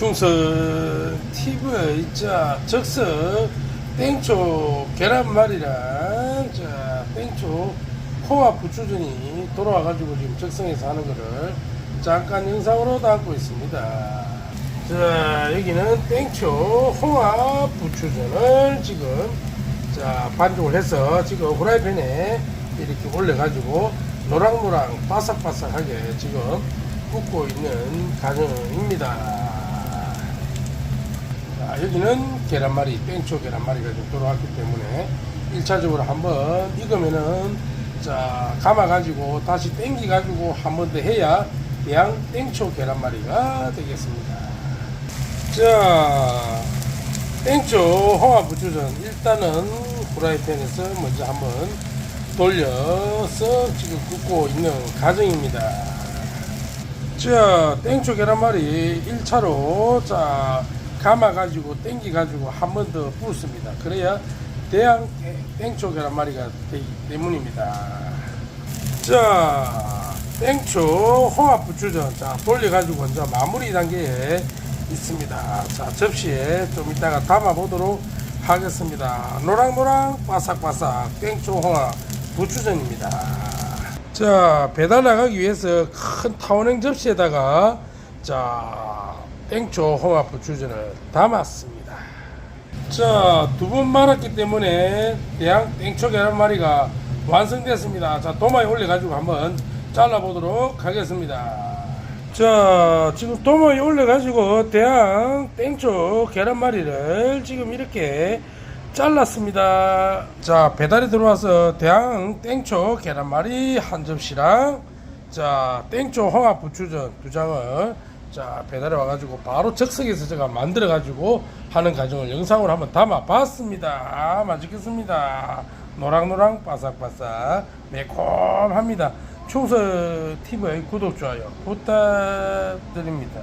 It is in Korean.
충성 TV 자 적석 땡초 계란말이랑 자 땡초 홍합 부추전이 돌아와가지고 지금 적성에서 하는 거를 잠깐 영상으로 담고 있습니다. 자 여기는 땡초 홍합 부추전을 지금 자 반죽을 해서 지금 후라이팬에 이렇게 올려가지고 노랑노랑 바삭바삭하게 지금 굽고 있는 과정입니다. 자, 여기는 계란말이, 땡초 계란말이가 좀 들어왔기 때문에 1차적으로 한번 익으면은 자, 감아 가지고 다시 땡기 가지고 한 번 더 해야 대양 땡초 계란말이가 되겠습니다. 자, 땡초 홍합 부추전 일단은 후라이팬에서 먼저 한번 돌려서 지금 굽고 있는 과정입니다. 자, 땡초 계란말이 1차로 자 감아가지고 땡기가지고 한 번더 붓습니다. 그래야 대양 땡초 계란 말이가 되기 때문입니다. 자, 땡초 홍합 부추전 자 돌려가지고 먼저 마무리 단계에 있습니다. 자, 접시에 좀 이따가 담아 보도록 하겠습니다. 노랑노랑 바삭바삭 땡초 홍합 부추전입니다. 자, 배달 나가기 위해서 큰 타원행 접시에다가 자, 땡초 홍합 부추전을 담았습니다. 자, 두 번 말았기 때문에 대양 땡초 계란말이가 완성됐습니다. 자, 도마에 올려가지고 한번 잘라보도록 하겠습니다. 자, 지금 도마에 올려가지고 대양 땡초 계란말이를 지금 이렇게 잘랐습니다. 자, 배달이 들어와서 대양 땡초 계란말이 한 접시랑 자, 땡초 홍합 부추전 두 장을 자, 배달에 와가지고 바로 즉석에서 제가 만들어가지고 하는 과정을 영상으로 한번 담아 봤습니다. 맛있겠습니다. 노랑노랑 바삭바삭 매콤합니다. 충서 TV의 구독, 좋아요 부탁드립니다.